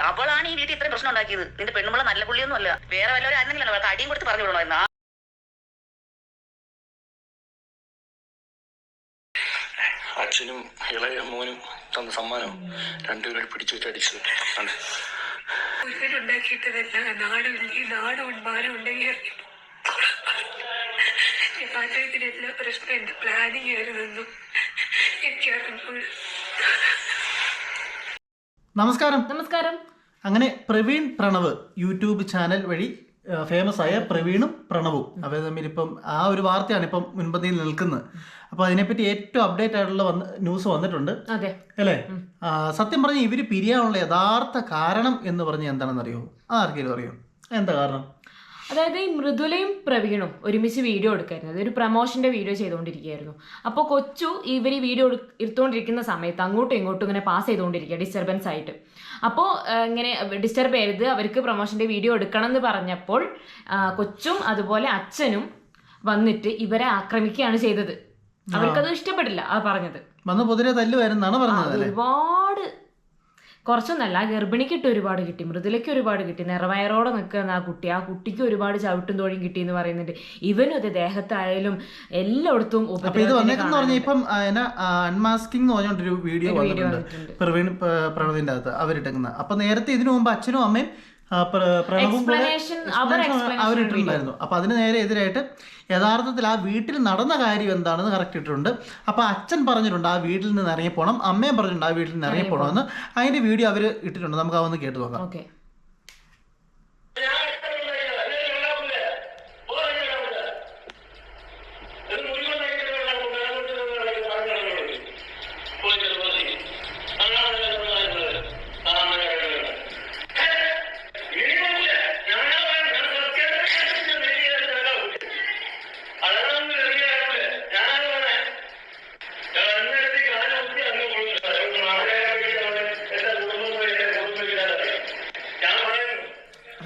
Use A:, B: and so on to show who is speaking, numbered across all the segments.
A: അവളാണ് ഈ വീട്ടിൽ ഇത്രയും പ്രശ്നം ഉണ്ടാക്കിയത്. നിന്റെ പെണ്ണുമ്പള നല്ല പുള്ളിയൊന്നും അല്ല. വേറെ വല്ലവരും ആയിരുന്നെങ്കിലും അവൾക്ക് അടിയും കൊടുത്ത് പറഞ്ഞു വിടണമായിരുന്നു
B: അച്ഛനും ഇളയ മോനും തന്ന സമ്മാനം രണ്ടുപേരും പിടിച്ചു വെച്ച് അടിച്ചത്. ആണ്.
C: ഉണ്ടാക്കിയിട്ടതല്ല നാടും മാനം ഉണ്ടെങ്കിൽ എല്ലാ പ്രശ്നം എന്റെ പ്ലാനിങ് ആയിരുന്നെന്നും എനിക്കറിഞ്ഞു
D: നമസ്കാരം.
E: നമസ്കാരം.
D: അങ്ങനെ പ്രവീൺ പ്രണവ് യൂട്യൂബ് ചാനൽ വഴി ഫേമസ് ആയ പ്രവീണും പ്രണവും. അവർ തമ്മിൽ ഇപ്പം ആ ഒരു വാർത്തയാണ് ഇപ്പം മുൻപന്തിയിൽ നിൽക്കുന്നത്. അപ്പൊ അതിനെപ്പറ്റി ഏറ്റവും അപ്ഡേറ്റ് ആയിട്ടുള്ള വന്ന് ന്യൂസ് വന്നിട്ടുണ്ട്. അല്ലേ? സത്യം പറഞ്ഞ ഇവർ പിരിയാനുള്ള യഥാർത്ഥ കാരണം എന്ന് പറഞ്ഞ എന്താണെന്ന് അറിയോ ആർക്കെങ്കിലും അറിയോ? എന്താ കാരണം?
E: അതായത് ഈ മൃദുലയും പ്രവീണും ഒരുമിച്ച് വീഡിയോ എടുക്കായിരുന്നു. അതൊരു പ്രമോഷന്റെ വീഡിയോ ചെയ്തുകൊണ്ടിരിക്കുകയായിരുന്നു. അപ്പോൾ കൊച്ചു ഇവർ ഈ വീഡിയോ എടുത്തുകൊണ്ടിരിക്കുന്ന സമയത്ത് അങ്ങോട്ടും ഇങ്ങോട്ടും ഇങ്ങനെ പാസ് ചെയ്തുകൊണ്ടിരിക്കുക ഡിസ്റ്റർബൻസ് ആയിട്ട്. അപ്പോൾ ഇങ്ങനെ ഡിസ്റ്റർബ് ചെയ്ത് അവർക്ക് പ്രൊമോഷന്റെ വീഡിയോ എടുക്കണം എന്ന് പറഞ്ഞപ്പോൾ കൊച്ചും അതുപോലെ അച്ഛനും വന്നിട്ട് ഇവരെ ആക്രമിക്കുകയാണ് ചെയ്തത്. അവർക്കത് ഇഷ്ടപ്പെട്ടില്ല ആ പറഞ്ഞത്.
D: വന്ന് പൊതുവെ തല്ലുമായിരുന്നാണ് പറഞ്ഞത് അല്ലേ?
E: ഒരുപാട് കുറച്ചൊന്നല്ല ഗർഭിണിക്കിട്ട് ഒരുപാട് കിട്ടി മൃദുലയ്ക്ക് ഒരുപാട് കിട്ടി നിറവയറോടെ നിൽക്കുന്ന ആ കുട്ടി ആ കുട്ടിക്ക് ഒരുപാട് ചവിട്ടും തോഴിയും കിട്ടി എന്ന് പറയുന്നുണ്ട്. ഇവനും അത് ദേഹത്തായാലും എല്ലായിടത്തും
D: ഇത്
E: ഉപദ്രവത്തിന്
D: വന്നേക്കെന്ന് പറഞ്ഞാൽ
E: കാണാനുണ്ട്.
D: ഇപ്പം അൺമാസ്കിംഗ് എന്ന് വീഡിയോ പ്രവീൺ പ്രണവിന്റെ അകത്ത് അവരിട്ടേക്കുന്നത് അപ്പൊ നേരത്തെ ഇതിനു മുമ്പ് അച്ഛനും അമ്മയും പ്രണവും കൂടെ അവരിട്ടിട്ടുണ്ടായിരുന്നു. അപ്പൊ അതിന് നേരെ എതിരായിട്ട് യഥാർത്ഥത്തിൽ ആ വീട്ടിൽ നടന്ന കാര്യം എന്താണെന്ന് കറക്റ്റ് ഇട്ടിട്ടുണ്ട്. അപ്പൊ അച്ഛൻ പറഞ്ഞിട്ടുണ്ട് ആ വീട്ടിൽ നിന്ന് ഇറങ്ങി പോകണം അമ്മയും പറഞ്ഞിട്ടുണ്ട് ആ വീട്ടിൽ നിന്ന് ഇറങ്ങി പോകണമെന്ന് അതിന്റെ വീഡിയോ അവർ ഇട്ടിട്ടുണ്ട്. നമുക്ക് അതൊന്ന് കേട്ട് നോക്കാം.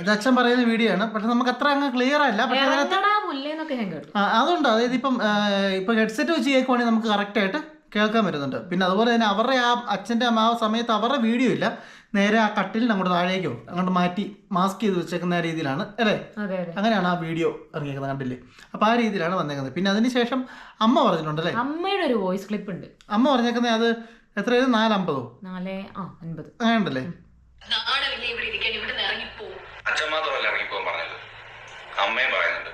D: ഇത് അച്ഛൻ പറയുന്ന വീഡിയോ ആണ്. പക്ഷെ നമുക്ക് അത്ര അങ്ങ് ക്ലിയർ അല്ല. പക്ഷെ അതിനകത്ത്
E: മുല്ലേന്നൊക്കെ ഞാൻ കേട്ടു.
D: ആ, അതുണ്ട്. അതായത് ഇപ്പം ഇപ്പൊ ഹെഡ്സെറ്റ് വെച്ച് കേൾക്കുവാണെങ്കിൽ നമുക്ക് കറക്റ്റ് ആയിട്ട് കേൾക്കാൻ പറ്റുന്നുണ്ട്. പിന്നെ അതുപോലെ തന്നെ അവരുടെ ആ അച്ഛന്റെ ആ സമയത്ത് അവരുടെ വീഡിയോ ഇല്ല. നേരെ ആ കട്ടിലിന് അങ്ങോട്ട് താഴേക്കോ അങ്ങോട്ട് മാറ്റി മാസ്ക് ചെയ്ത് വെച്ചേക്കുന്ന രീതിയിലാണ്. അല്ലേ? അങ്ങനെയാണ് ആ വീഡിയോ ഇറങ്ങിയേക്കുന്നത് കണ്ടില്ലേ? അപ്പോൾ ആ രീതിയിലാണ് വന്നേക്കുന്നത്. പിന്നെ അതിനുശേഷം അമ്മ പറഞ്ഞിട്ടുണ്ട് പറഞ്ഞിട്ടുണ്ടല്ലേ
E: അമ്മയുടെ ഒരു വോയിസ് ക്ലിപ്പ് ഉണ്ട്.
D: അമ്മ പറഞ്ഞേക്കുന്നത് അത് എത്രയായിരുന്നു? നാലമ്പതോ
E: നാലേ ആ അൻപത്.
D: അങ്ങനെ ഉണ്ടല്ലേ
C: നാടല്ലേ ഇവിടെ ഇരിക്കാൻ? ഇവിടെ ഇറങ്ങിപ്പോ
B: അച്ഛൻ മാത്രമല്ല ഇറങ്ങിപ്പോകാൻ പറഞ്ഞത് അമ്മയും പറയുന്നുണ്ട്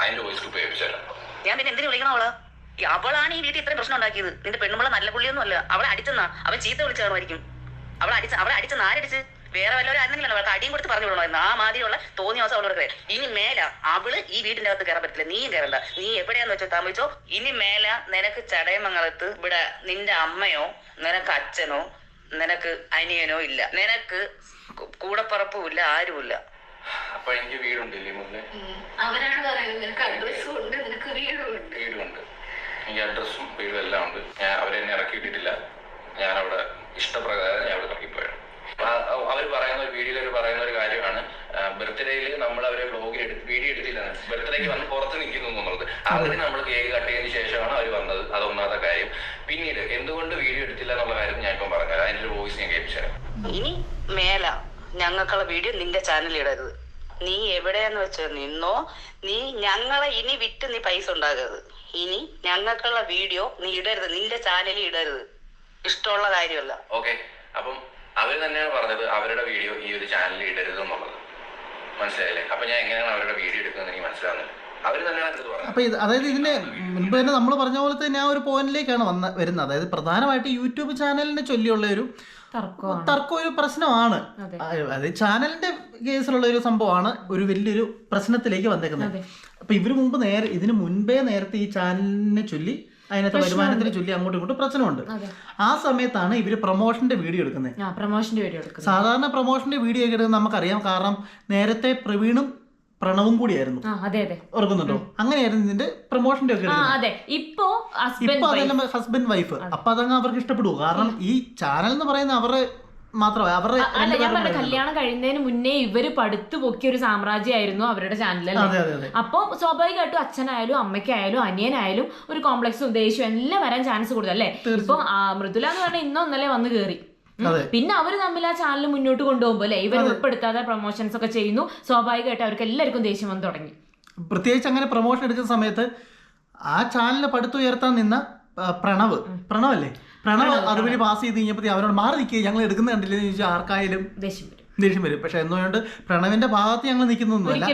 B: അതിന്റെ
A: ഞാൻ പിന്നെ എന്തിനു വിളിക്കണം അവൾ? അവളാണ് ഈ വീട്ടിൽ ഇത്രയും പ്രശ്നം ഉണ്ടാക്കിയത്. നിന്റെ പെണ്ണുമ്പള നല്ല പുള്ളിയൊന്നും അല്ല. അവളെ അടിച്ചെന്നാ. അവൻ ചീത്ത വിളിച്ചു കാണുമായിരിക്കും അവളെ അടിച്ച അവളെ അടിച്ച ആരടിച്ച് വേറെ വല്ലവരും ആയിരുന്നെങ്കിലും അവൾക്ക് അടിയും കൊടുത്ത് പറഞ്ഞു വിടണമായിരുന്നു ആ മാതിരിയുള്ള തോന്നിയ ദിവസം അവളോട് ഇനി മേല അവൾ ഈ വീടിന്റെ അകത്ത് കയറാൻ പറ്റില്ല നീയും കയറണ്ട നീ എവിടെയാന്ന് വെച്ചോ താമസിച്ചോ ഇനി മേല നിനക്ക് ചടയമംഗലത്ത് ഇവിടെ നിന്റെ അമ്മയോ നിനക്ക് അച്ഛനോ നിനക്ക് അനിയനോ ഇല്ല. നിനക്ക് കു- കൂടപ്പറപ്പും ഇല്ല ആരുമില്ല.
B: അപ്പൊ എനിക്ക് വീടുണ്ടല്ലേ മുന്നേ
C: അവരാണ് പറയുന്നത് നിനക്ക് അഡ്രസ്സും ഉണ്ട് നിനക്ക് വീടും ഉണ്ട്.
B: വീടുണ്ട്. എനിക്ക് അഡ്രസ്സും വീടും എല്ലാം ഉണ്ട്. ഞാൻ അവരെന്നെ ഇറക്കിയിട്ടില്ല ഞാൻ അവിടെ ഇഷ്ടപ്രകാരം ഞാൻ അവിടെ ഇറക്കിപ്പോയാണ് അവർ പറയുന്ന ഒരു വീഡിയോയിൽ അവർ പറയുന്ന ഒരു കാര്യമാണ്. ബർത്ത്ഡേയിൽ നമ്മൾ അവരെ ബ്ലോഗിൽ എടുത്ത് വീഡിയോ എടുത്തില്ല. ബർത്ത്ഡേക്ക് വന്ന് പുറത്ത് നിൽക്കുന്നു എന്നുള്ളത്. അതിന് നമ്മൾ കേക്ക് കട്ട് ചെയ്തതിന് ശേഷമാണ് അവർ വന്നത്. അതൊന്നാമത്തെ കാര്യം. പിന്നീട് എന്തുകൊണ്ട് വീഡിയോ എടുത്തില്ല എന്നുള്ള കാര്യം ഞാൻ ഇപ്പം പറഞ്ഞത് അതിന്റെ ഒരു വോയിസ് ഞാൻ കേൾപ്പിച്ചുതരാം.
A: ഇനി മേല. ഞങ്ങൾക്കുള്ള വീഡിയോ നിന്റെ ചാനലിൽ ഇടരുത്. നീ എവിടെയാന്ന് വെച്ചാൽ നിന്നോ നീ ഞങ്ങളെ ഇനി വിറ്റ് നീ പൈസ ഉണ്ടാകരുത് ഇനി ഞങ്ങൾക്കുള്ള വീഡിയോ നീ ഇടരുത് നിന്റെ ചാനലിൽ ഇടരുത്. ഇഷ്ടമുള്ള കാര്യമല്ല.
B: ഓക്കെ അപ്പം അവർ തന്നെയാണ് പറഞ്ഞത് അവരുടെ വീഡിയോ ഈ ഒരു ചാനലിൽ ഇടരുത് എന്നുള്ളത്. മനസ്സിലായില്ലേ? അപ്പൊ ഞാൻ എങ്ങനെയാണ് അവരുടെ വീഡിയോ എടുക്കുന്നത് എനിക്ക് മനസ്സിലാവുന്നില്ല.
D: അപ്പൊ ഇത് അതായത് ഇതിന് മുൻപ് തന്നെ നമ്മൾ പറഞ്ഞ പോലെ തന്നെ ആ ഒരു പോയിന്റിലേക്കാണ് വന്ന വരുന്നത്. അതായത് പ്രധാനമായിട്ട് യൂട്യൂബ് ചാനലിനെ ചൊല്ലിയുള്ള ഒരു തർക്കം ഒരു പ്രശ്നമാണ്.
E: അതെ.
D: ചാനലിന്റെ കേസിലുള്ള ഒരു സംഭവമാണ് ഒരു വലിയൊരു പ്രശ്നത്തിലേക്ക് വന്നേക്കുന്നത്. അപ്പൊ ഇവർ മുമ്പ് നേരെ ഇതിന് മുൻപേ നേരത്തെ ഈ ചാനലിനെ ചൊല്ലി അതിനകത്ത് വരുമാനത്തിന് ചൊല്ലി അങ്ങോട്ടും ഇങ്ങോട്ടും പ്രശ്നമുണ്ട്. ആ സമയത്താണ് ഇവർ പ്രൊമോഷന്റെ വീഡിയോ എടുക്കുന്നത്.
E: പ്രമോഷന്റെ വീഡിയോ
D: സാധാരണ പ്രൊമോഷന്റെ വീഡിയോ ഒക്കെ എടുക്കുന്നത് നമുക്കറിയാം. കാരണം നേരത്തെ പ്രവീണും പ്രണവും കൂടിയായിരുന്നു. ഓർക്കുന്നുണ്ടോ അങ്ങനെയായിരുന്നു ഇതിന്റെ പ്രൊമോഷന്റെ ഒക്കെ
E: ഇപ്പോ ഹസ്ബൻഡ്
D: വൈഫ് അപ്പൊ അതങ്ങ് അവർക്ക് ഇഷ്ടപ്പെടുവോ? കാരണം ഈ ചാനൽ എന്ന് പറയുന്ന അവരുടെ മാത്രമേ അവരുടെ
E: അല്ല ഞാൻ പറഞ്ഞ കല്യാണം കഴിയുന്നതിന് മുന്നേ ഇവർ പടുത്തു പൊക്കിയ ഒരു സാമ്രാജ്യമായിരുന്നു അവരുടെ
D: ചാനലിൽ
E: അപ്പൊ സ്വാഭാവികമായിട്ടും അച്ഛനായാലും അമ്മയ്ക്കായാലും അനിയനായാലും ഒരു കോംപ്ലക്സും ദേഷ്യവും എല്ലാം വരാൻ ചാൻസ് കൂടുതൽ അല്ലേ? ഇപ്പൊ മൃദുല എന്ന് പറഞ്ഞാൽ ഇന്നോ ഇന്നലെ വന്ന് കേറി. പിന്നെ അവർ തമ്മിൽ ആ ചാനൽ മുന്നോട്ട് കൊണ്ടുപോകുമ്പോൾ അല്ലെ ഇവർ ഉൾപ്പെടുത്താതെ പ്രൊമോഷൻസ് ഒക്കെ ചെയ്യുന്നു. സ്വാഭാവികമായിട്ട് അവർക്ക് എല്ലാവർക്കും ദേഷ്യം വന്ന് തുടങ്ങി.
D: പ്രത്യേകിച്ച് അങ്ങനെ പ്രൊമോഷൻ എടുക്കുന്ന സമയത്ത് ആ ചാനലിനെ പടുത്തുയർത്താൻ നിന്ന പ്രണവ്. പ്രണവല്ലേ? പ്രണവ് അതുവഴി പാസ് ചെയ്ത് കഴിഞ്ഞപ്പോൾ അവരോട് മാറി നിൽക്കുക ഞങ്ങൾ എടുക്കുന്ന കണ്ടില്ലെന്ന് ചോദിച്ചാൽ ആർക്കായാലും
E: ദേഷ്യം വരും.
D: ദേഷ്യം വരും. പക്ഷെ എന്തുകൊണ്ട് പ്രണവിന്റെ ഭാഗത്ത് ഞങ്ങൾ നിൽക്കുന്നൊന്നുമല്ല.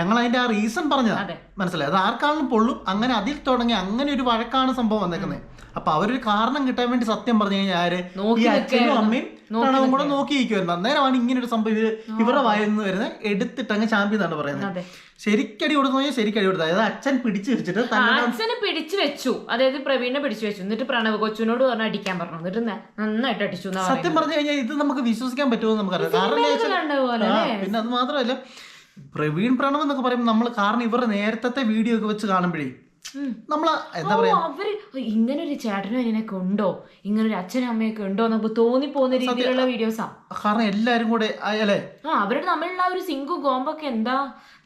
D: ഞങ്ങൾ അതിന്റെ ആ റീസൺ പറഞ്ഞതാണ്. മനസ്സിലായി? അത് ആർക്കാണെങ്കിലും പൊള്ളും. അങ്ങനെ അതിൽ തുടങ്ങി അങ്ങനെ ഒരു വഴക്കാണ് സംഭവം വന്നേക്കുന്നത് അപ്പൊ അവരൊരു കാരണം കിട്ടാൻ വേണ്ടി സത്യം പറഞ്ഞു കഴിഞ്ഞാൽ ആര്? ഈ അച്ഛനും അമ്മയും പ്രണവും കൂടെ. നോക്കിയിരിക്കുമായിരുന്നു അന്നേരമാണ് ഇങ്ങനെ ഒരു സംഭവം ഇത് ഇവരുടെ വായന്ന് വരുന്നത്. എടുത്തിട്ട് അങ്ങ് ചാമ്പ്യൻ എന്നാണ് പറയുന്നത്. ശരിക്കടി കൊടുത്തു കഴിഞ്ഞാൽ ശരിക്കടി കൊടുത്തു. അതായത് അച്ഛൻ പിടിച്ചു വെച്ചിട്ട്
E: അച്ഛനെ പിടിച്ചു വെച്ചു. അതായത് പ്രവീണിനെ പിടിച്ചു വെച്ചു. എന്നിട്ട് പ്രണവ് കൊച്ചുനോട് പറഞ്ഞ അടിക്കാൻ പറഞ്ഞു. എന്നിട്ട് നന്നായിട്ട് അടിച്ചു
D: സത്യം പറഞ്ഞു കഴിഞ്ഞാൽ ഇത് നമുക്ക് വിശ്വസിക്കാൻ പറ്റുമോ നമുക്കറിയാം? പിന്നെ അത് മാത്രമല്ല പ്രവീൺ പ്രണവ് എന്നൊക്കെ പറയുമ്പോൾ നമ്മൾ കാരണം ഇവരുടെ നേരത്തെ വീഡിയോ ഒക്കെ വെച്ച് കാണുമ്പോഴേ
E: ഉം.
D: നമ്മൾ എന്താ പറയാ?
E: അവർ ഇങ്ങനെ ഒരു ചേട്ടനും അതിനൊക്കെ ഉണ്ടോ? ഇങ്ങനെ ഒരു അച്ഛനും അമ്മയൊക്കെ ഉണ്ടോ എന്നൊക്കെ തോന്നിപ്പോകുന്ന രീതിയിലുള്ള വീഡിയോസാ.
D: കാരണം എല്ലാരും കൂടെ അല്ലേ?
E: ആ അവരുടെ തമ്മിലുള്ള ഒരു സിങ്കും കോമ്പൊക്കെ എന്താ?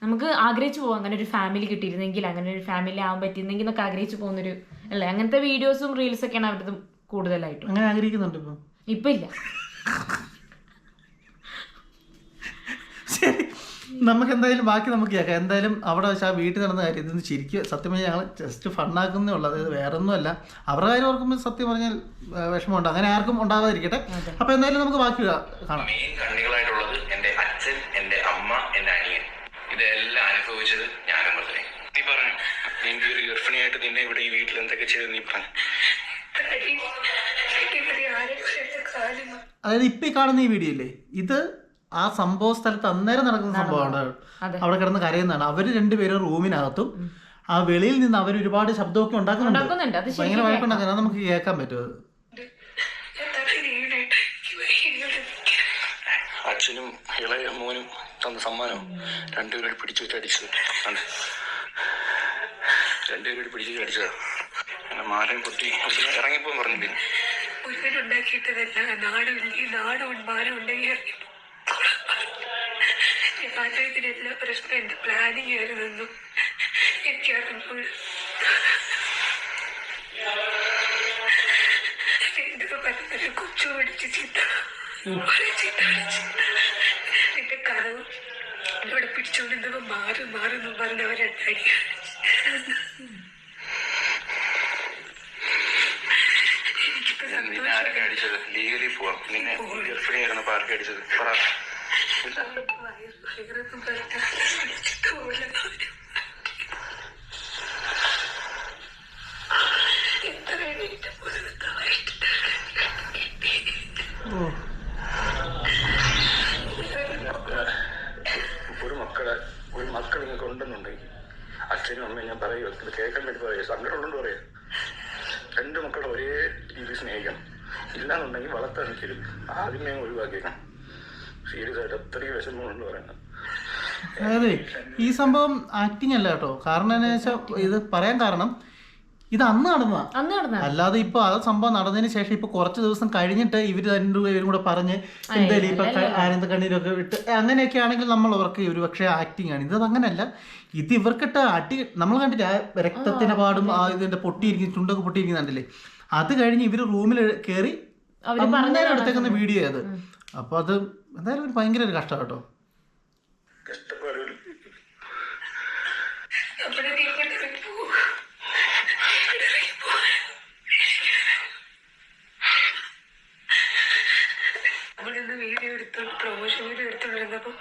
E: നമുക്ക് ആഗ്രഹിച്ചു പോകും അങ്ങനെ ഒരു ഫാമിലി കിട്ടിയിരുന്നെങ്കിൽ അങ്ങനെ ഒരു ഫാമിലി ആവാൻ പറ്റിയിരുന്നെങ്കിൽ എന്നൊക്കെ ആഗ്രഹിച്ചു പോകുന്നൊരു അല്ലേ? അങ്ങനത്തെ വീഡിയോസും റീൽസൊക്കെയാണ് അവരുടെ കൂടുതലായിട്ടും.
D: അങ്ങനെ ആഗ്രഹിക്കുന്നുണ്ട് ഇപ്പൊ.
E: ഇപ്പൊ ഇല്ല.
D: നമുക്ക് എന്തായാലും ബാക്കി നമുക്ക് കേൾക്കാം. എന്തായാലും അവിടെ വെച്ചാൽ ആ വീട്ടിൽ നടന്ന കാര്യം ഇതൊന്ന് ശരിക്കും സത്യം പറഞ്ഞാൽ ഞങ്ങൾ ജസ്റ്റ് ഫണ്ണാക്കുന്നേ ഉള്ളൂ. അതായത് വേറെ ഒന്നുമല്ല അവരുടെ കാര്യം ഓർക്കുമ്പോൾ സത്യം പറഞ്ഞാൽ വിഷമമുണ്ട്. അങ്ങനെ ആർക്കും ഉണ്ടാകാതിരിക്കട്ടെ അപ്പൊ എന്തായാലും നമുക്ക് ബാക്കി കാണാം.
B: മെയിൻ കണ്ണികളായിട്ടുള്ളത് എന്റെ അച്ഛൻ എന്റെ അമ്മ എന്റെ അനിയൻ. ഇതെല്ലാം അനുഭവിച്ചത് ഞാനും വെറുതെ നീ പറഞ്ഞു നിന്റെ ഒരു ഗർഭിണിയായിട്ട് നിന്നെ ഇവിടെ ഈ വീട്ടിൽ എന്തൊക്കെ ചെയ്തു നീ പറഞ്ഞു
D: അതായത് ഇപ്പൊ ഈ കാണുന്ന ഈ വീഡിയോ ഇല്ലേ ഇത് ആ സംഭവ സ്ഥലത്ത് അന്നേരം നടക്കുന്ന സംഭവമാണ്. അവിടെ കിടന്ന് കരയുന്നതാണ്. അവർ രണ്ടുപേരും റൂമിനകത്തും ആ വെളിയിൽ നിന്ന് അവർ ഒരുപാട് ശബ്ദമൊക്കെ ഉണ്ടാക്കുന്നുണ്ട്. ഭയങ്കര വഴക്കുണ്ടാക്കുന്നത് നമുക്ക് കേൾക്കാൻ പറ്റും
B: അച്ഛനും ഇളയ മോനും തന്ന സമ്മാനം രണ്ടുപേരും പിടിച്ചു വെച്ച് അടിച്ചത് ആണ്. രണ്ടുപേരും പിടിച്ചു വെച്ച് അടിച്ചതാ. എന്നെ മാലയും പൊട്ടി അവിടെ ഇറങ്ങിപ്പോ പറഞ്ഞില്ലേ?
C: മുഴുവനുണ്ടാക്കിയിട്ടതല്ല നാടുണ്ടെങ്കിൽ നാടും മാനം ഉണ്ടെങ്കിൽ ഇതിനെല്ലാ പ്രശ്നം എന്റെ പ്ലാനിങ് ആയിരുന്നെന്നും എനിക്കറിഞ്ഞപ്പോൾ എന്തൊക്കെ പറഞ്ഞ കൊച്ചു പഠിച്ച് ചീത്ത ചീത്ത വിളിച്ച് നിന്റെ കഥവും ഇവിടെ പിടിച്ചോണ്ടിരുന്നപ്പോ മാറി മാറുന്നു പറഞ്ഞവരണ്ടായി എനിക്കിപ്പോ
B: അടിച്ചത്? ലീഗലി പോവാം. നിന്നെ ഗർഭിണിയായിരുന്നപ്പോ പാർക്ക് അടിച്ചത്? പറ.
D: ഓ
B: ഒരു മക്കളെ ഒരു മക്കൾ നിങ്ങൾക്ക് ഉണ്ടെന്നുണ്ടെങ്കിൽ അച്ഛനും അമ്മയും ഞാൻ പറയുക കേൾക്കാൻ വേണ്ടി പറയുക സങ്കടമുള്ളതുകൊണ്ട് രണ്ട് മക്കളെ ഒരേ രീതിയിൽ സ്നേഹിക്കണം. ഇല്ലാന്നുണ്ടെങ്കിൽ വളർത്താൻ നിൽക്കരുത് ആദ്യമേ ഒഴിവാക്കിയേക്കണം സീരിയസ് ആയിട്ട് അത്രയും വിഷമമുണ്ട് പറയുന്നത്
D: അതായത് ഈ സംഭവം ആക്ടിങ് അല്ല കേട്ടോ. കാരണം എന്താ വെച്ചാൽ ഇത് പറയാൻ കാരണം ഇത് അന്ന് നടന്നതാ. അല്ലാതെ ഇപ്പൊ ആ സംഭവം നടന്നതിന് ശേഷം ഇപ്പൊ കുറച്ച് ദിവസം കഴിഞ്ഞിട്ട് ഇവർ രണ്ടുപേരും കൂടെ പറഞ്ഞ് എന്തായാലും ഇപ്പൊ ആനന്ദ കണ്ണീരൊക്കെ വിട്ട് അങ്ങനെയൊക്കെ ആണെങ്കിൽ നമ്മൾ അവർക്ക് ഒരു പക്ഷേ ആക്ടിങ് ആണ്. ഇത് അങ്ങനെയല്ല ഇത് ഇവർക്കിട്ട് അടി നമ്മൾ കണ്ടില്ല രക്തത്തിന്റെ പാടും ആ ഇതിന്റെ പൊട്ടിയിരിക്കുന്ന ചുണ്ടൊക്കെ പൊട്ടിയിരിക്കുന്നുണ്ടല്ലേ അത് കഴിഞ്ഞ് ഇവർ റൂമിൽ കയറി അന്നേരം എടുത്തേക്കുന്ന വീഡിയോ അത് അപ്പൊ അത് എന്തായാലും ഒരു ഭയങ്കര ഒരു കഷ്ടം കേട്ടോ.
B: കഷ്ടപ്പാട്
C: നമ്മുടെ ഇങ്ങോട്ട് പോകും ഇടയ്ക്ക് പോകും നമ്മളിന്ന് വീഡിയോ എടുത്തോണ്ട് പ്രൊമോഷൻ എടുത്തോണ്ടിരുന്നപ്പോ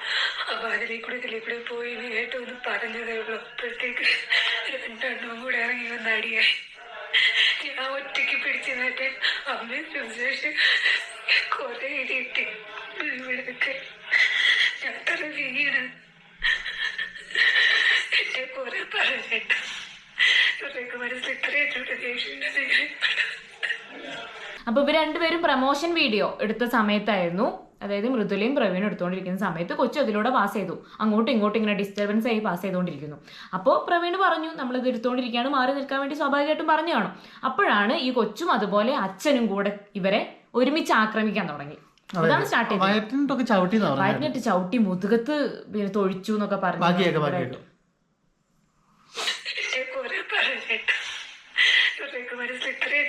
C: ആ വാതിലേ കൂടെ ഇതിലേ കൂടെ പോയി നേരിട്ട് ഒന്ന് പറഞ്ഞതേ ഉള്ളൂ. അപ്പോഴത്തേക്ക് രണ്ടെണ്ണവും കൂടെ ഇറങ്ങി വന്ന് അടിയായി. ഞാൻ ഒറ്റയ്ക്ക് പിടിച്ചു നേട്ടെ അമ്മയും സുശേഷ് കൊറേ ഇടിയിട്ട് ഇവിടെയൊക്കെ ഞാൻ വീണ്. എന്നെ കുറെ പറഞ്ഞിട്ട്. ഇവരൊക്കെ മനസ്സിൽ ഇത്രയും ദേഷ്യം
E: അപ്പൊ ഇവർ രണ്ടുപേരും പ്രൊമോഷൻ വീഡിയോ എടുത്ത സമയത്തായിരുന്നു. അതായത് മൃദുലയും പ്രവീണും എടുത്തുകൊണ്ടിരിക്കുന്ന സമയത്ത് കൊച്ചു അതിലൂടെ പാസ് ചെയ്തു. അങ്ങോട്ടും ഇങ്ങോട്ടും ഇങ്ങനെ ഡിസ്റ്റർബൻസ് ആയി പാസ് ചെയ്തുകൊണ്ടിരിക്കുന്നു. അപ്പോൾ പ്രവീൺ പറഞ്ഞു നമ്മളിത് എടുത്തുകൊണ്ടിരിക്കുകയാണ് മാറി നിൽക്കാൻ വേണ്ടി സ്വാഭാവികമായിട്ടും പറഞ്ഞു കാണും. അപ്പോഴാണ് ഈ കൊച്ചും അതുപോലെ അച്ഛനും കൂടെ ഇവരെ ഒരുമിച്ച് ആക്രമിക്കാൻ തുടങ്ങി. അതാണ് സ്റ്റാർട്ട് ചെയ്തത്.
D: ചവിട്ടി എന്ന് പറഞ്ഞു
E: വയറ്റിനിട്ട് ചവിട്ടി മുതുകത്ത് പിന്നെ തൊഴിച്ചു എന്നൊക്കെ പറഞ്ഞു
C: മനസ്സിൽ ഇത്രയും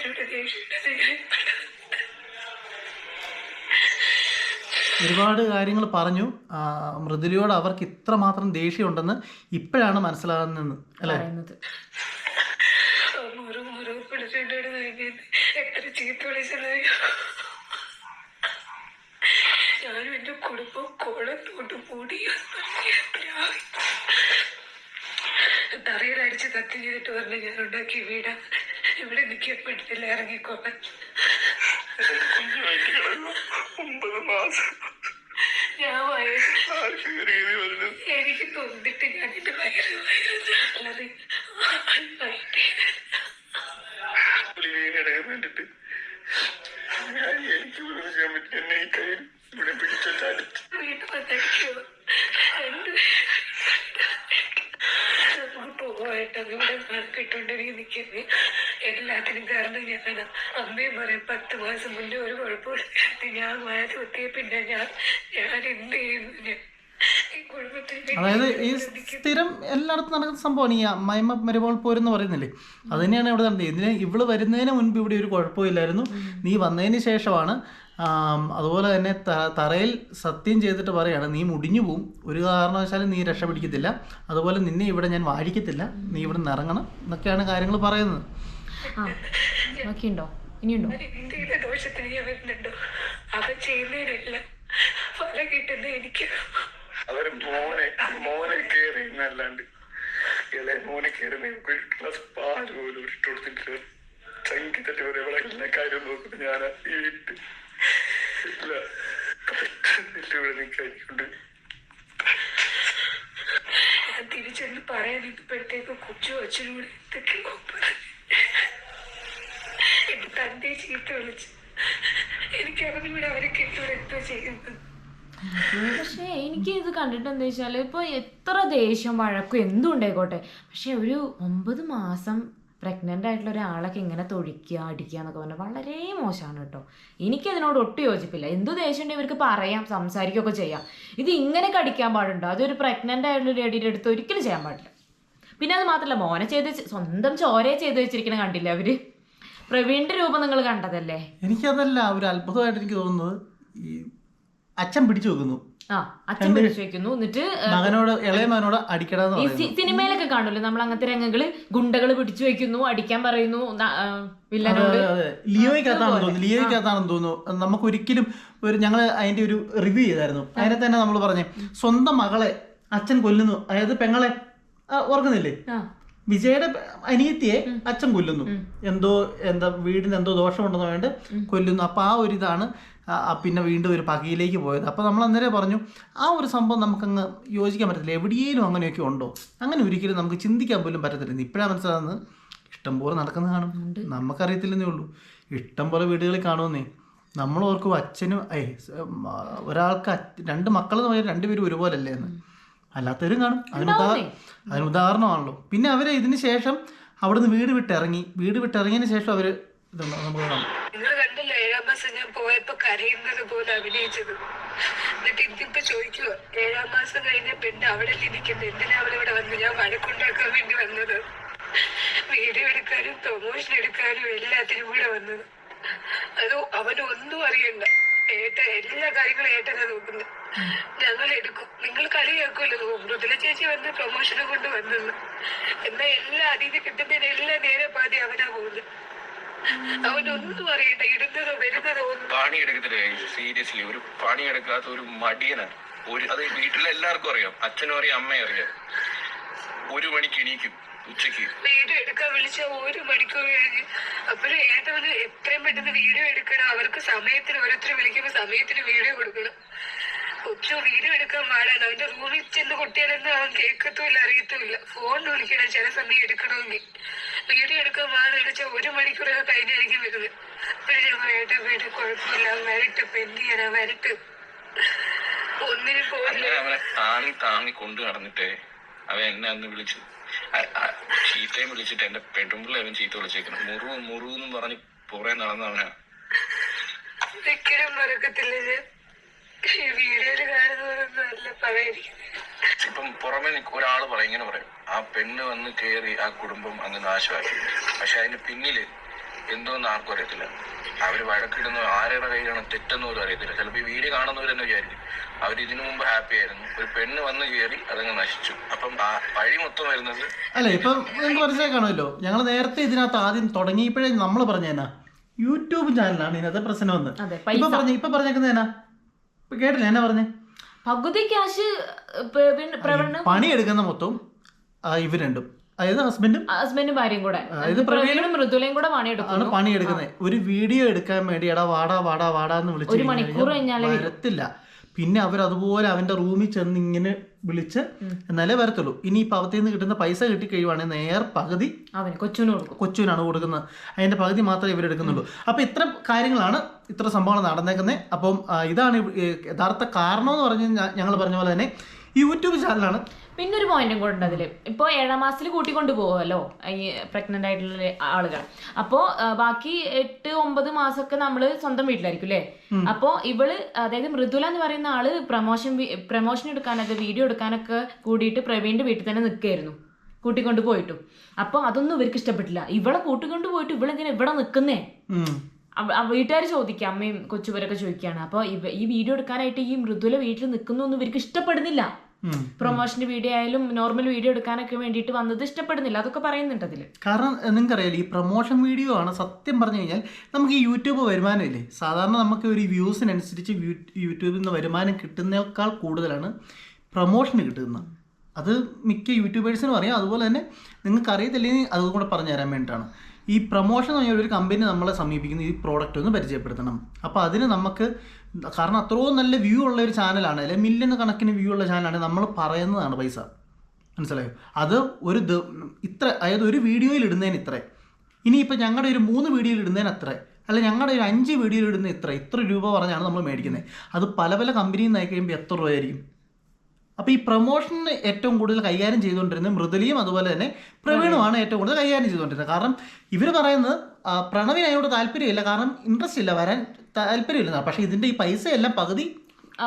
D: ഒരുപാട് കാര്യങ്ങൾ പറഞ്ഞു. ആ, മൃദുലയോട് അവർക്ക് ഇത്രമാത്രം ദേഷ്യമുണ്ടെന്ന് ഇപ്പോഴാണ് മനസ്സിലാകുന്നത് അല്ലേ?
C: എത്ര ചീത്ത വിളിച്ചതായി ഞാനും എന്റെ കുടുംബം കുളത്തോട്ട് മൂടി തറയിലടിച്ച് കത്തി ചെയ്തിട്ട് പറഞ്ഞ ഞാൻ ഉണ്ടാക്കിയ വീട്. ഇവിടെ നിൽക്കപ്പെടുത്തില്ല ഇറങ്ങിക്കോട്ടെ ഇറങ്ങിക്കോളാൻ
F: കുഞ്ഞു വയറ്റി കിടന്നു ഒമ്പത് മാസം
C: ഞാൻ വയസ്സ് എനിക്ക് തൊന്നിട്ട് ഞാൻ എന്റെ അമ്മയും പറയും പത്ത് മാസം മുന്നേ ഒരു കുഴപ്പമില്ല ഞാൻ വയറ് കുത്തിയ പിന്നെ ഞാൻ ഞാൻ എന്ത് ചെയ്യുന്നു?
D: അതായത് ഈ സ്ഥിരം എല്ലായിടത്തും നടക്കുന്ന സംഭവമാണ് ഈ അമ്മായിമ്മ മരുമോൾ പോരെന്ന് പറയുന്നില്ലേ? അത് തന്നെയാണ് ഇവിടെ നടന്നത്. ഇതിന് ഇവൾ വരുന്നതിന് മുൻപ് ഇവിടെ ഒരു കുഴപ്പമില്ലായിരുന്നു. നീ വന്നതിന് ശേഷമാണ് അതുപോലെ തന്നെ തറയിൽ സത്യം ചെയ്തിട്ട് പറയാണ് നീ മുടിഞ്ഞു പോവും. ഒരു കാരണവശാലും നീ രക്ഷപിടിക്കത്തില്ല. അതുപോലെ നിന്നെ ഇവിടെ ഞാൻ വാഴിക്കത്തില്ല. നീ ഇവിടെ നിന്ന് ഇറങ്ങണം എന്നൊക്കെയാണ് കാര്യങ്ങൾ പറയുന്നത്.
E: ഇനിയുണ്ടോ?
C: എന്തെങ്കിലും ദോഷത്തിന് ഞാൻ വരുന്നുണ്ടോ അവൻ ചെയ്യുന്നതിനല്ല ഫല കിട്ടുന്ന എനിക്ക്.
F: അവർ മോനെ മോനെ കയറി എന്നല്ലാണ്ട് ഇളയ മോനെ കയറി നമുക്ക് ഒരു ഗ്ലാസ് പാൽ പോലും ഇട്ട് കൊടുത്തിട്ടില്ല. സംഗീതത്തെ പോലെ ഇവിടെ എല്ലാ കാര്യം നോക്കുന്നത് ഞാൻ ഈ വീട്ടിൽ ഇല്ല. ഇവിടെ
C: തിരിച്ചെന്ന് പറയാൻ ഇപ്പോഴത്തേക്ക് കൊച്ചു അച്ഛനും കൂടെ എന്തൊക്കെയോ തന്റെ ചീത്ത വിളിച്ച്. എനിക്ക് അവരെ എന്തോ ചെയ്യുന്നത്?
E: പക്ഷേ എനിക്ക് ഇത് കണ്ടിട്ട് എന്താ വെച്ചാൽ എത്ര ദേഷ്യം വഴക്കും എന്തും ഉണ്ടായിക്കോട്ടെ. പക്ഷേ ഒരു ഒമ്പത് മാസം പ്രഗ്നന്റ് ആയിട്ടുള്ള ഒരാളൊക്കെ ഇങ്ങനെ തൊഴിക്കുക അടിക്കുക എന്നൊക്കെ പറഞ്ഞാൽ വളരെ മോശമാണ് കേട്ടോ. എനിക്കതിനോട് ഒട്ടും യോജിപ്പില്ല. എന്ത് ദേഷ്യം ഉണ്ടെങ്കിൽ ഇവർക്ക് പറയാം സംസാരിക്കുകയൊക്കെ ചെയ്യാം. ഇത് ഇങ്ങനെ കടിക്കാൻ പാടുണ്ടോ? അതൊരു പ്രഗ്നന്റ് ആയിട്ടുള്ള ലേഡിയുടെ അടുത്ത് ഒരിക്കലും ചെയ്യാൻ പാടില്ല. പിന്നെ അത് മാത്രമല്ല മോനെ ചെയ്ത് സ്വന്തം ചോരയെ ചെയ്ത് വെച്ചിരിക്കണ കണ്ടില്ല അവർ? പ്രവീണിന്റെ രൂപം നിങ്ങൾ കണ്ടതല്ലേ?
D: എനിക്കതല്ല ഒരു അത്ഭുതമായിട്ട് എനിക്ക് തോന്നുന്നത് ഈ അച്ഛൻ പിടിച്ചു വെക്കുന്നു.
E: ആ അച്ഛൻ പിടിച്ചു വെക്കുന്നു. എന്നിട്ട്
D: മകനോട് ഇളയ മകനോട് അടിക്കണമെന്ന്
E: ഈ
D: പറയുന്നു.
E: സി- സിനിമയിലൊക്കെ കാണൂല്ലോ നമ്മൾ അങ്ങനത്തെ രംഗങ്ങൾ ഗുണ്ടകൾ പിടിച്ചു വെക്കുന്നു അടിക്കാൻ പറയുന്നു ന- ആ, വില്ലനോട്.
D: അതെ, അതെ. ലിയോയ്ക്കകത്താണെന്ന് തോന്നുന്നു ലിയോയ്ക്കകത്താണെന്ന് തോന്നുന്നു. നമുക്ക് ഒരിക്കലും ഒരു ഞങ്ങൾ അതിന്റെ ഒരു റിവ്യൂ ചെയ്തായിരുന്നു. അതിനെ തന്നെ നമ്മൾ പറഞ്ഞു സ്വന്തം മകളെ അച്ഛൻ കൊല്ലുന്നു. അതായത് പെങ്ങളെ ആ, ഓർക്കുന്നില്ലേ?
E: ആ.
D: വിജയുടെ അനിയത്തിയെ അച്ഛൻ കൊല്ലുന്നു. എന്തോ എന്താ വീടിന് എന്തോ ദോഷമുണ്ടെന്ന് വേണ്ട കൊല്ലുന്നു. അപ്പൊ ആ ഒരു ഇതാണ് പിന്നെ വീണ്ടും ഒരു പകയിലേക്ക് പോയത്. അപ്പോൾ നമ്മൾ അന്നേരം പറഞ്ഞു ആ ഒരു സംഭവം നമുക്കങ്ങ് യോജിക്കാൻ പറ്റത്തില്ല. എവിടെയെങ്കിലും അങ്ങനെയൊക്കെ ഉണ്ടോ? അങ്ങനെ ഒരിക്കലും നമുക്ക് ചിന്തിക്കാൻ പോലും പറ്റത്തില്ല. ഇപ്പോഴാണ് മനസ്സിലാകുന്നത് ഇഷ്ടംപോലെ നടക്കുന്നത് കാണും. നമുക്കറിയത്തില്ലെന്നേ ഉള്ളൂ. ഇഷ്ടം പോലെ വീടുകളിൽ കാണുമെന്നേ. നമ്മൾ ഓർക്കും അച്ഛനും ഏ ഒരാൾക്ക് രണ്ട് മക്കളെന്ന് പറഞ്ഞാൽ രണ്ടുപേരും ഒരുപോലല്ലേ എന്ന്. അല്ലാത്തവരും കാണും. അതിന് ഉദാ അതിന് ഉദാഹരണമാണല്ലോ. പിന്നെ അവർ ഇതിന് ശേഷം അവിടുന്ന് വീട് വിട്ടിറങ്ങി. വീട് വിട്ടിറങ്ങിയതിന് ശേഷം അവർ ഇതുണ്ട് നമുക്ക് കാണാം.
C: നിങ്ങൾ കണ്ടല്ലോ? ഏഴാം മാസം ഞാൻ പോയപ്പോ കരയുന്നത് പോലെ അഭിനയിച്ചത്. എന്നിട്ട് ഇന്നിപ്പോ ചോദിക്കുക ഏഴാം മാസം കഴിഞ്ഞ പെണ്ണ് അവിടെ ഇരിക്കുന്നത് എന്തിനാ അവൾ ഇവിടെ വന്ന് ഞാൻ വഴക്കുണ്ടാക്കാൻ വേണ്ടി വന്നത്. വീഡിയോ എടുക്കാനും പ്രൊമോഷൻ എടുക്കാനും എല്ലാത്തിനും കൂടെ വന്നത്. അത് അവനൊന്നും അറിയണ്ട. ഏട്ട എല്ലാ കാര്യങ്ങളും ഏട്ടനാ നോക്കുന്നത് ഞങ്ങൾ എടുക്കും. നിങ്ങൾ കളിയാക്കുമല്ലോ മൃദുല ചേച്ചി വന്ന് പ്രൊമോഷൻ കൊണ്ട് വന്നെന്ന്. എന്നാ എല്ലാ അതിഥി കിട്ടുന്നതിന് എല്ലാ നേരെ പാതി അവനാ പോകുന്നത്. അവനൊന്നും അറിയണ്ട ഇടുന്നതോ വരുന്നതോ പണി
B: എടുക്കത്തില്ല സീരിയസ്ലി ഒരു പണിയെടുക്കാത്ത ഒരു മടിയനാണ് ഒരു അത് വീട്ടിലെ എല്ലാവർക്കും അറിയാം. അച്ഛനും അറിയാം അമ്മയും അറിയാം. ഒരു മണിക്ക് എണീക്കും. ഉച്ചയ്ക്ക്.
C: വീഡിയോ എടുക്കാൻ വിളിച്ച ഒരു മണിക്കൂർ കഴിഞ്ഞ് അപ്പോഴും ഏട്ടവന് എത്രയും പെട്ടെന്ന് വീഡിയോ എടുക്കണം. അവർക്ക് സമയത്തിന് ഓരോരുത്തർ വിളിക്കുമ്പോ സമയത്തിന് വീഡിയോ കൊടുക്കണം. കൊച്ചു വീഡിയോ എടുക്കാൻ പാടാണ്. അവന്റെ റൂമിൽ ചെന്ന് കുട്ടികളെന്ന് അവൻ കേൾക്കത്തുമില്ല അറിയത്തുമില്ല. ഫോൺ വിളിക്കണം ചില സമയം എടുക്കണമെങ്കിൽ. വീഡിയോ എടുക്കാൻ പാടാന്ന് വെച്ചാൽ ഒരു മണിക്കൂറൊക്കെ കഴിഞ്ഞായിരിക്കും വരുന്നത്. അപ്പോഴും ഞങ്ങൾ ഏട്ടൻ വീട് കുഴപ്പമില്ല. വരട്ട് എന്ത് ചെയ്യാനാ വരട്ട്. ഒന്നിനും
B: പോകുന്നില്ല അവനെ താങ്ങി താങ്ങി കൊണ്ടു നടന്നിട്ടേ അവൻ എന്നെ അന്ന് വിളിച്ചു. ചീത്തയും വിളിച്ചിട്ട് എന്റെ പെടുമ്പിള്ള അവൻ ചീത്ത വിളിച്ചേക്കണം മുറു മുറു എന്നും പറഞ്ഞ് പുറേ നടന്നവനാ.
C: ഒരിക്കലും മറക്കത്തില്ല ഞാൻ ഈ വീഡിയോയിൽ കാണുന്നവരൊന്നും അല്ല പറയാതിരിക്കുന്നത്
B: ഇപ്പം പുറമെ ഒരാൾ പറയും ഇങ്ങനെ പറയും ആ പെണ്ണ് വന്ന് കേറി ആ കുടുംബം അങ്ങ് നാശമാക്കി. പക്ഷെ അതിന് പിന്നിൽ
F: എന്തോന്ന് ആർക്കും അറിയത്തില്ല. അവർ വഴക്കിടുന്നു ആരുടെ കയ്യിലാണ് തെറ്റെന്ന് പോലും അറിയത്തില്ല. ചിലപ്പോൾ ഈ വീഡിയോ കാണുന്നവർ തന്നെ വിചാരിക്കും. അവർ ഇതിനു മുമ്പ് ഹാപ്പി ആയിരുന്നു. ഒരു പെണ്ണ് വന്ന് കയറി അതങ്ങ് നശിച്ചു. അപ്പം വഴി മൊത്തം വരുന്നത്
D: അല്ല ഇപ്പം നിങ്ങൾക്ക് മനസ്സിലായി കാണുമല്ലോ. ഞങ്ങൾ നേരത്തെ ഇതിനകത്ത് ആദ്യം തുടങ്ങിയപ്പോഴേ നമ്മൾ പറഞ്ഞേനാ. യൂട്യൂബ് ചാനലാണ് ഇതിനകത്ത് പ്രശ്നം വന്ന്
E: അതെ,
D: ഇപ്പൊ പറഞ്ഞു ഇപ്പൊ പറഞ്ഞേക്കുന്നേനാ? ഇപ്പൊ കേട്ടില്ല എന്നാ പറഞ്ഞേ?
E: പകുതി ക്യാഷ്
D: പണിയെടുക്കുന്ന മൊത്തം ഇവ രണ്ടും. അതായത് ഹസ്ബൻഡും
E: ഹസ്ബൻഡും ഭാര്യയും കൂടെ. പ്രവീണും മൃദുലയും കൂടെ
D: ആണ്
E: പണിയെടുക്കുന്നു
D: പണിയെടുക്കുന്നത് ഒരു വീഡിയോ എടുക്കാൻ വേണ്ടി എടാ വാടാ വാടാ വാടാ എന്ന് വിളിച്ച്
E: ഒരു മണിക്കൂർ
D: കഴിഞ്ഞാൽ വരത്തില്ല. പിന്നെ അവർ അതുപോലെ അവന്റെ റൂമിൽ ചെന്ന് ഇങ്ങനെ വിളിച്ച് എന്നാലേ വരത്തുള്ളൂ. ഇനി ഇപ്പൊ അവത്തിൽ നിന്ന് കിട്ടുന്ന പൈസ കിട്ടി കഴിയുവാണെങ്കിൽ നേർ പകുതി
E: കൊച്ചുവിന് കൊടുക്കും.
D: കൊച്ചുവിനാണ് കൊടുക്കുന്നത്. അതിന്റെ പകുതി മാത്രമേ ഇവർ എടുക്കുന്നുള്ളൂ. അപ്പൊ ഇത്ര കാര്യങ്ങളാണ് ഇത്ര സംഭവങ്ങൾ നടന്നേക്കുന്നത് അപ്പം ഇതാണ് യഥാർത്ഥ കാരണം എന്ന് പറഞ്ഞ് ഞങ്ങൾ പറഞ്ഞ പോലെ തന്നെ യൂട്യൂബ് ചാനലാണ്
E: പിന്നെ ഒരു പോയിന്റും കൂടെ ഉണ്ട് അതിൽ ഇപ്പോൾ ഏഴാം മാസത്തിൽ കൂട്ടിക്കൊണ്ട് പോകുമല്ലോ ഈ പ്രഗ്നന്റ് ആയിട്ടുള്ള ആളുകൾ അപ്പോൾ ബാക്കി എട്ട് ഒമ്പത് മാസമൊക്കെ നമ്മൾ സ്വന്തം വീട്ടിലായിരിക്കും അല്ലേ അപ്പോൾ ഇവൾ അതായത് മൃദുല എന്ന് പറയുന്ന ആൾ പ്രമോഷൻ പ്രമോഷൻ എടുക്കാനൊക്കെ വീഡിയോ എടുക്കാനൊക്കെ കൂടിയിട്ട് പ്രവീണിന്റെ വീട്ടിൽ തന്നെ നിൽക്കുകയായിരുന്നു കൂട്ടിക്കൊണ്ട് പോയിട്ടും. അപ്പൊ അതൊന്നും ഇവർക്ക് ഇഷ്ടപ്പെട്ടില്ല. ഇവളെ കൂട്ടിക്കൊണ്ട് പോയിട്ട് ഇവളെങ്ങനെ ഇവിടെ നിൽക്കുന്നേ. വീട്ടുകാർ ചോദിക്കുക അമ്മയും കൊച്ചുപേരൊക്കെ ചോദിക്കുകയാണ് അപ്പോൾ ഈ വീഡിയോ എടുക്കാനായിട്ട് ഈ മൃദുല വീട്ടിൽ നിൽക്കുന്നൊന്നും ഇവർക്ക് ഇഷ്ടപ്പെടുന്നില്ല. പ്രൊമോഷന്റെ വീഡിയോ ആയാലും നോർമൽ വീഡിയോ എടുക്കാനൊക്കെ വേണ്ടിയിട്ട് വന്നത് ഇഷ്ടപ്പെടുന്നില്ല. അതൊക്കെ പറയുന്നുണ്ട് അതിൽ.
D: കാരണം നിങ്ങൾക്കറിയാലോ ഈ പ്രൊമോഷൻ വീഡിയോ ആണ് സത്യം പറഞ്ഞു കഴിഞ്ഞാൽ നമുക്ക് ഈ യൂട്യൂബ് വരുമാനമില്ലേ? സാധാരണ നമുക്ക് ഒരു വ്യൂസിനനുസരിച്ച് യൂട്യൂബിൽ നിന്ന് വരുമാനം കിട്ടുന്നേക്കാൾ കൂടുതലാണ് പ്രൊമോഷന് കിട്ടുന്നത്. അത് മിക്ക യൂട്യൂബേഴ്സിനും അറിയാം. അതുപോലെ തന്നെ നിങ്ങൾക്ക് അറിയത്തില്ലെങ്കിൽ അതും കൂടെ പറഞ്ഞു തരാൻ വേണ്ടിയിട്ടാണ്. ഈ പ്രൊമോഷൻ എന്ന് പറഞ്ഞാൽ ഒരു കമ്പനി നമ്മളെ സമീപിക്കുന്ന ഈ പ്രോഡക്റ്റ് ഒന്ന് പരിചയപ്പെടുത്തണം. അപ്പോൾ അതിന് നമുക്ക് കാരണം അത്രയും നല്ല വ്യൂ ഉള്ള ഒരു ചാനലാണ് അല്ലെങ്കിൽ മില്യൺ കണക്കിന് വ്യൂ ഉള്ള ചാനലാണ് നമ്മൾ പറയുന്നതാണ് പൈസ. മനസ്സിലായോ? അത് ഒരു ഇത്ര അതായത് ഒരു വീഡിയോയിൽ ഇടുന്നതിന് ഇത്ര. ഇനിയിപ്പോൾ ഞങ്ങളുടെ ഒരു മൂന്ന് വീഡിയോയിൽ ഇടുന്നതിന് അത്ര. അല്ല ഞങ്ങളുടെ ഒരു അഞ്ച് വീഡിയോയിൽ ഇടുന്ന ഇത്ര. ഇത്ര രൂപ പറഞ്ഞാണ് നമ്മൾ മേടിക്കുന്നത് അത് പല പല കമ്പനിയിൽ നിന്ന് കഴിയുമ്പോൾ എത്ര രൂപയായിരിക്കും? അപ്പോൾ ഈ പ്രൊമോഷന് ഏറ്റവും കൂടുതൽ കൈകാര്യം ചെയ്തുകൊണ്ടിരുന്നത് മൃദുലിയും അതുപോലെ തന്നെ പ്രവീണുമാണ് ഏറ്റവും കൂടുതൽ കൈകാര്യം ചെയ്തുകൊണ്ടിരുന്നത്. കാരണം ഇവർ പറയുന്നത് പ്രണവിന് അതിനോട് താല്പര്യമില്ല. കാരണം ഇൻട്രസ്റ്റ് ഇല്ല വരാൻ താല്പര്യമില്ല. പക്ഷെ ഇതിന്റെ ഈ പൈസയെല്ലാം പകുതി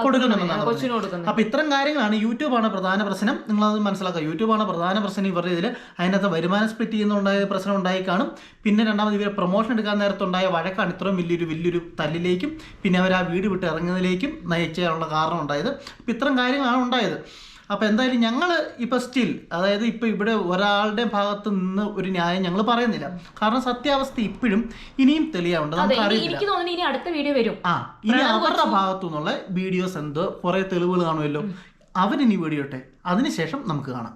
D: കൊടുക്കുന്നുണ്ടെന്നാണ്.
E: കൊടുക്കുന്നത്
D: അപ്പൊ ഇത്തരം കാര്യങ്ങളാണ് യൂട്യൂബാണ് പ്രധാന പ്രശ്നം. നിങ്ങൾ അത് മനസ്സിലാക്കുക. യൂട്യൂബാണ് പ്രധാന പ്രശ്നം ഇവരുടെ ഇതിൽ അതിനകത്ത് വരുമാനം സ്പ്ലിറ്റ് ചെയ്യുന്നുണ്ടായ പ്രശ്നം ഉണ്ടായി കാണും. പിന്നെ രണ്ടാമത് ഇവർ പ്രൊമോഷൻ എടുക്കാൻ നേരത്തുണ്ടായ വഴക്കാണ് ഇത്രയും വലിയൊരു വലിയൊരു തല്ലിലേക്കും പിന്നെ അവർ ആ വീട് വിട്ട് ഇറങ്ങുന്നതിലേക്കും നയിക്കാനുള്ള കാരണം ഉണ്ടായത്. അപ്പം ഇത്തരം കാര്യങ്ങളാണ് ഉണ്ടായത്. അപ്പോൾ എന്തായാലും ഞങ്ങൾ ഇപ്പോൾ സ്റ്റിൽ അതായത് ഇപ്പോൾ ഇവിടെ ഒരാളുടെ ഭാഗത്ത് നിന്ന് ഒരു ന്യായം ഞങ്ങൾ പറയുന്നില്ല. കാരണം സത്യാവസ്ഥ ഇപ്പോഴും ഇനിയും തെളിയാവുണ്ട് നമുക്ക് അറിയില്ല
E: അടുത്ത വീഡിയോ വരും.
D: ആ ഇനി അവരുടെ ഭാഗത്തു നിന്നുള്ള വീഡിയോസ് എന്തോ കുറെ തെളിവുകൾ കാണുമല്ലോ. അവരിനി വീഡിയോട്ടെ അതിനുശേഷം നമുക്ക് കാണാം.